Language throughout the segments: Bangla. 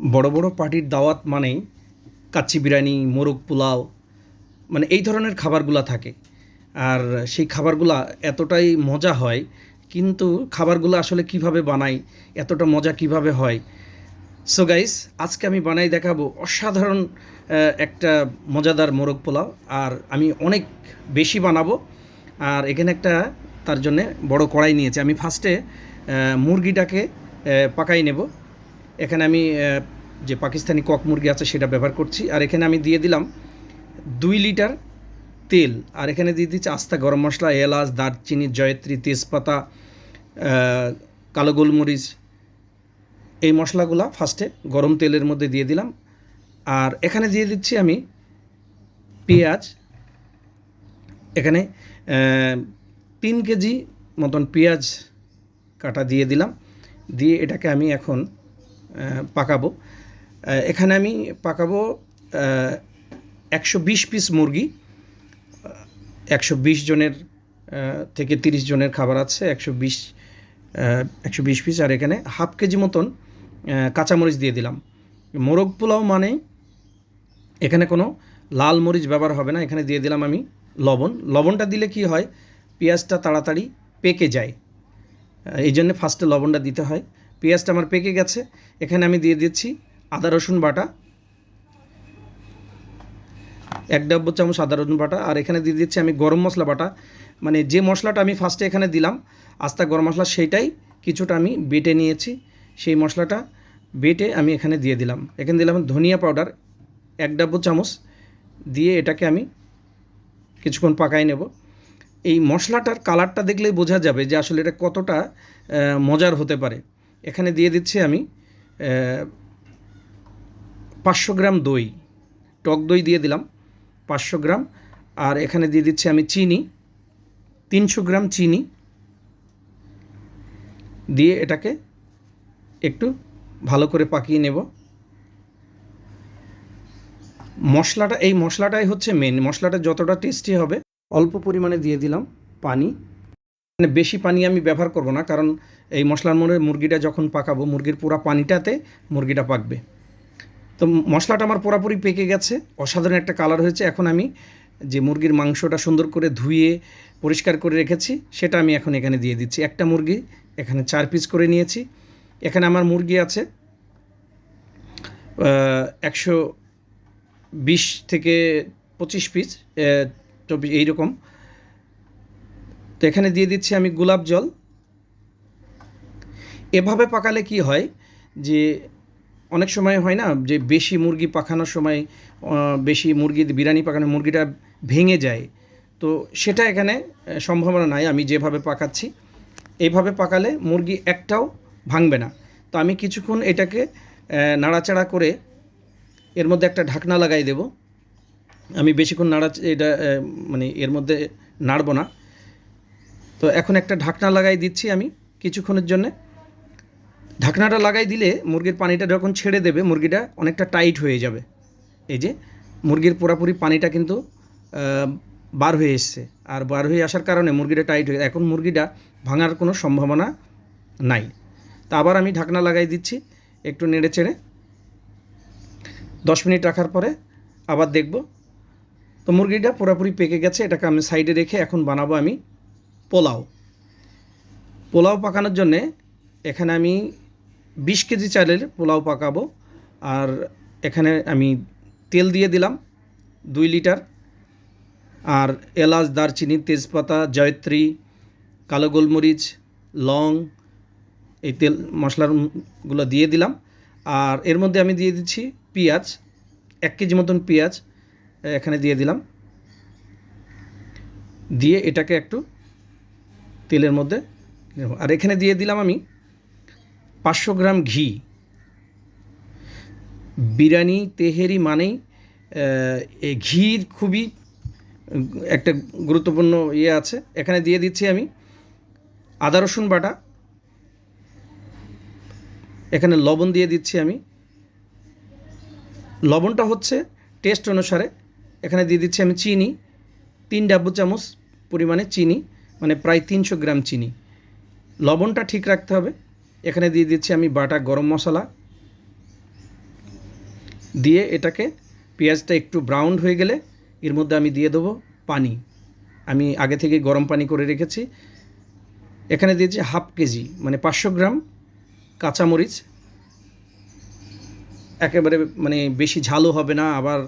বড় বড় পার্টির দাওয়াত মানেই কাচ্চি বিরিয়ানি, মোরগ পোলাও মানে এই ধরনের খাবারগুলা থাকে। আর সেই খাবারগুলা এতটাই মজা হয়, কিন্তু খাবারগুলো আসলে কীভাবে বানাই, এতটা মজা কীভাবে হয়? সো গাইস আজকে আমি বানাই দেখাবো অসাধারণ একটা মজাদার মোরগ পোলাও, আর আমি অনেক বেশি বানাবো। আর এখানে একটা তার জন্যে বড় কড়াই নিয়েছি। আমি ফার্স্টে মুরগিটাকে পাকাই নেব। এখানে আমি যে পাকিস্তানি কক মুরগি আছে সেটা ব্যবহার করছি। আর এখানে আমি দিয়ে দিলাম দুই লিটার তেল। আর এখানে দিয়ে দিচ্ছি আস্তা গরম মশলা, এলাচ, দারচিনি, জয়ত্রী, তেজপাতা কালো গোলমরিচ। এই মশলাগুলো ফার্স্টে গরম তেলের মধ্যে দিয়ে দিলাম। আর এখানে দিয়ে দিচ্ছি আমি পেঁয়াজ। এখানে তিন কেজি মতন পেঁয়াজ কাটা দিয়ে দিলাম। দিয়ে এটাকে আমি এখন পাকাবো। এখানে আমি পাকাবো একশো বিশ পিস মুরগি। একশো বিশ জনের থেকে তিরিশ জনের খাবার আছে, একশো বিশ একশো বিশ পিস আর এখানে হাফ কেজি মতন কাঁচামরিচ দিয়ে দিলাম। মোরগ পোলাও মানে এখানে কোনো লাল মরিচ ব্যবহার হবে না। এখানে দিয়ে দিলাম আমি লবণ। লবণটা দিলে কি হয়, পেঁয়াজটা তাড়াতাড়ি পেকে যায়। এই জন্য ফার্স্টে লবণটা দিতে হয়। পেঁয়াজটা আমার পেকে গেছে। এখানে আমি দিয়ে দিচ্ছি আদা, রসুন বাটা। এক ডাব্বো চামচ আদা, রসুন বাটা। আর এখানে দিয়ে দিচ্ছি আমি গরম মশলা বাটা। মানে যে মশলাটা আমি ফার্স্টে এখানে দিলাম, আস্তা গরম মশলা, সেইটাই কিছুটা আমি বেটে নিয়েছি। সেই মশলাটা বেটে আমি এখানে দিয়ে দিলাম। এখানে দিলাম ধনিয়া পাউডার। এক ডাব্বো চামচ দিয়ে এটাকে আমি কিছুক্ষণ পাকাই নেব। এই মশলাটার কালারটা দেখলেই বোঝা যাবে যে আসলে এটা কতটা মজার হতে পারে। এখানে দিয়ে দিচ্ছি আমি পাঁচশো গ্রাম দই, টক দই দিয়ে দিলাম পাঁচশো গ্রাম, আর এখানে দিয়ে দিচ্ছি আমি চিনি, তিনশো গ্রাম চিনি, দিয়ে এটাকে একটু ভালো করে পাকিয়ে নেব। মশলাটা, এই মশলাটাই হচ্ছে মেন মশলাটা যতটা টেস্টি হবে, অল্প পরিমাণে দিয়ে দিলাম পানি। মানে বেশি পানি আমি ব্যবহার করব না, কারণ এই মশলার মধ্যে মুরগিটা যখন পাকাবো, মুরগির পুরা পানিটাতে মুরগিটা পাকবে। তো মশলাটা আমার পুরাপুরি পেকে গেছে, অসাধারণ একটা কালার হয়েছে। এখন আমি যে মুরগির মাংসটা সুন্দর করে ধুয়ে, পরিষ্কার করে রেখেছি, সেটা আমি এখন এখানে দিয়ে দিচ্ছি। একটা মুরগি, এখানে চার পিস করে নিয়েছি। এখানে আমার মুরগি আছে একশো বিশ থেকে পঁচিশ পিস চব্বিশ এইরকম তো এখানে দিয়ে দিচ্ছি আমি গোলাপ জল। এভাবে পাকালে কি হয় যে অনেক সময় হয় না যে বেশি মুরগি পাকানোর সময় বেশি মুরগি, বিরিয়ানি পাকানো মুরগিটা ভেঙে যায়। তো সেটা এখানে সম্ভাবনা নাই, আমি যেভাবে পাকাচ্ছি এইভাবে পাকালে মুরগি একটাও ভাঙবে না। তো আমি কিছুক্ষণ এটাকে নাড়াচাড়া করে এর মধ্যে একটা ঢাকনা লাগাই দেব। আমি বেশিক্ষণ নাড়া, এটা মানে এর মধ্যে নাড়ব না। তো এখন একটা ঢাকনা লাগাই দিচ্ছি আমি কিছুক্ষণের জন্যে। ঢাকনাটা লাগাই দিলে মুরগির পানিটা যখন ছেড়ে দেবে, মুরগিটা অনেকটা টাইট হয়ে যাবে। এই যে, মুরগির পুরাপুরি পানিটা কিন্তু বার হয়ে এসছে। আর বার হয়ে আসার কারণে মুরগিটা টাইট হয়ে, এখন মুরগিটা ভাঙার কোনো সম্ভাবনা নাই। তা আবার আমি ঢাকনা লাগাই দিচ্ছি, একটু নেড়ে চেড়ে। দশ মিনিট রাখার পরে আবার দেখব। তো মুরগিটা পুরোপুরি পেকে গেছে, এটাকে আমি সাইডে রেখে এখন বানাবো আমি পোলাও। পোলাও পাকানোর জন্যে এখানে আমি বিশ কেজি চালের পোলাও পাকাবো আর এখানে আমি তেল দিয়ে দিলাম দুই লিটার। আর এলাচ, দারচিনি, তেজপাতা, জয়ত্রী, কালো গোলমরিচ, লং এই তেল মশলাগুলো দিয়ে দিলাম। আর এর মধ্যে আমি দিয়ে দিচ্ছি পেঁয়াজ, এক কেজি মতন পেঁয়াজ এখানে দিয়ে দিলাম। দিয়ে এটাকে একটু তেলের মধ্যে। আর এখানে দিয়ে দিলাম আমি পাঁচশো গ্রাম ঘি। বিরিয়ানি, তেহেরি মানেই ঘির খুবই একটা গুরুত্বপূর্ণ ইয়ে আছে। এখানে দিয়ে দিচ্ছি আমি আদা, রসুন বাটা। এখানে লবণ দিয়ে দিচ্ছি আমি। লবণটা হচ্ছে টেস্ট অনুসারে। এখানে দিয়ে দিচ্ছি আমি চিনি, তিন ডাব্বু চামচ পরিমাণে চিনি। মানে প্রায় তিনশো গ্রাম চিনি। লবণটা ঠিক রাখতে হবে। এখানে দিয়ে দিচ্ছি আমি বাটা গরম মশলা। দিয়ে এটাকে পেঁয়াজটা একটু ব্রাউন হয়ে গেলে এর মধ্যে আমি দিয়ে দেবো পানি। আমি আগে থেকে গরম পানি করে রেখেছি। এখানে দিয়েছি হাফ কেজি মানে পাঁচশো গ্রাম কাঁচামরিচ। একেবারে মানে বেশি ঝালও হবে না, আবার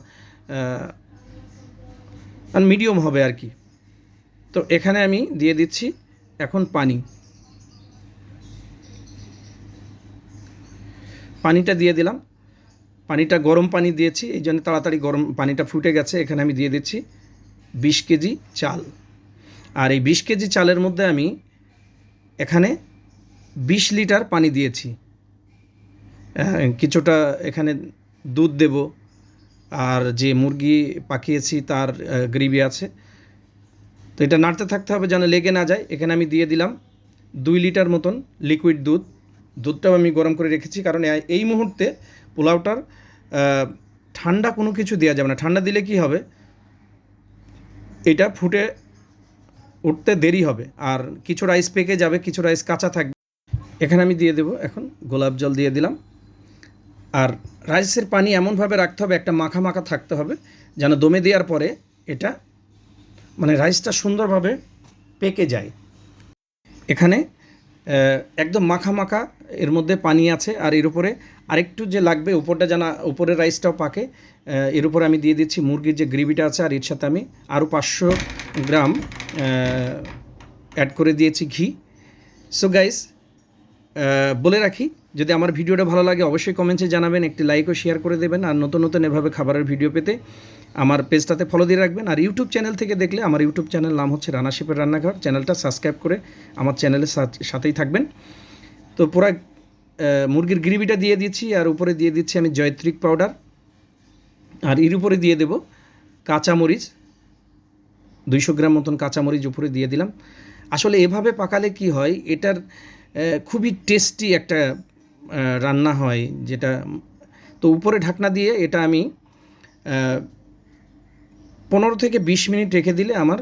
মিডিয়াম হবে আর কি। তো এখানে আমি দিয়ে দিচ্ছি এখন পানি। পানিটা দিয়ে দিলাম। পানিটা গরম পানি দিয়েছি, এই জন্য তাড়াতাড়ি গরম পানিটা ফুটে গেছে। এখানে আমি দিয়ে দিচ্ছি বিশ কেজি চাল। আর এই বিশ কেজি চালের মধ্যে আমি এখানে বিশ লিটার পানি দিয়েছি। কিছুটা এখানে দুধ দেব। আর যে মুরগি পাকিয়েছি, তার গ্রেভি আছে তো এটা নাড়তে থাকতে হবে যেন লেগে না যায়। এখানে আমি দিয়ে দিলাম দুই লিটার মতন লিকুইড দুধ। দুধটাও আমি গরম করে রেখেছি কারণ এই মুহূর্তে পোলাওটার ঠান্ডা কোনো কিছু দেওয়া যাবে না। ঠান্ডা দিলে কি হবে? এটা ফুটে উঠতে দেরি হবে আর কিছু রাইস পেকে যাবে, কিছু রাইস কাঁচা থাকবে। এখানে আমি দিয়ে দেবো এখন গোলাপ জল দিয়ে দিলাম। আর রাইসের পানি এমনভাবে রাখতে হবে, একটা মাখা মাখা থাকতে হবে যেন দমে দেওয়ার পরে এটা মানে রাইসটা সুন্দরভাবে পেকে যায়। এখানে একদম মাখা মাখা এর মধ্যে পানি আছে আর এর উপরে আরেকটু যে লাগবে উপরটা যেন, উপরের রাইসটাও পাকে এর উপরে আমি দিয়ে দিচ্ছি মুরগির যে গ্রেভিটা আছে আর এর সাথে আমি আরও পাঁচশো গ্রাম অ্যাড করে দিয়েছি ঘি। সো গাইস বলে রাখি, যদি আমার ভিডিওটা ভালো লাগে অবশ্যই কমেন্টসে জানাবেন, একটি লাইক ও শেয়ার করে দেবেন আর নতুন নতুন এভাবে খাবারের ভিডিও পেতে। আমার পেজটাতে ফলো দিয়ে রাখবেন আর ইউটিউব চ্যানেল থেকে দেখলে আমার ইউটিউব চ্যানেল নাম হচ্ছে রানা শেপের রান্নাঘর। চ্যানেলটা সাবস্ক্রাইব করে আমার চ্যানেলের সাথ- সাথেই থাকবেন। তো পুরা মুরগির গ্রেভিটা দিয়ে দিচ্ছি আর উপরে দিয়ে দিচ্ছি আমি জয়ত্রিক পাউডার আর এর উপরে দিয়ে দেব কাঁচামরিচ। দুইশো গ্রাম মতন কাঁচামরিচ উপরে দিয়ে দিলাম। আসলে এভাবে পাকালে কি হয়, এটার খুবই টেস্টি একটা রান্না হয় যেটা, তো উপরে ঢাকনা দিয়ে এটা আমি পনেরো থেকে বিশ মিনিট রেখে দিলে আমার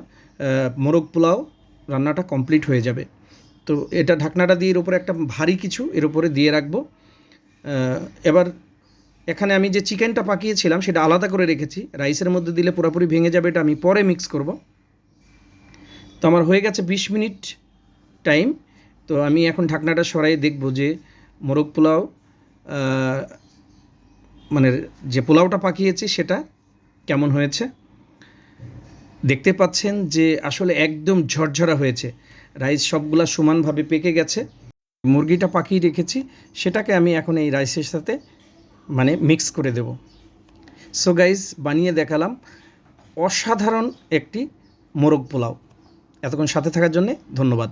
মোরগ পোলাও রান্নাটা কমপ্লিট হয়ে যাবে। তো এটা ঢাকনাটা দিয়ে এর উপরে একটা ভারী কিছু এর উপরে দিয়ে রাখব। এবার এখানে আমি যে চিকেনটা পাকিয়েছিলাম সেটা আলাদা করে রেখেছি। রাইসের মধ্যে দিলে পুরোপুরি ভেঙে যাবে, এটা আমি পরে মিক্স করব। তো আমার হয়ে গেছে বিশ মিনিট টাইম তো আমি এখন ঢাকনাটা সরাই দেখব যে মোরগ পোলাও মানে যে পোলাওটা পাকিয়েছি সেটা কেমন হয়েছে। দেখতে পাচ্ছেন যে আসলে একদম ঝরঝরা হয়েছে। রাইস সবগুলা সমানভাবে পেকে গেছে। মুরগিটা পাকিয়ে রেখেছি। সেটাকে আমি এখন এই রাইসের সাথে মানে মিক্স করে দেব। সো গাইস বানিয়ে দেখালাম অসাধারণ একটি মোরগ পোলাও। এতক্ষণ সাথে থাকার জন্যে ধন্যবাদ।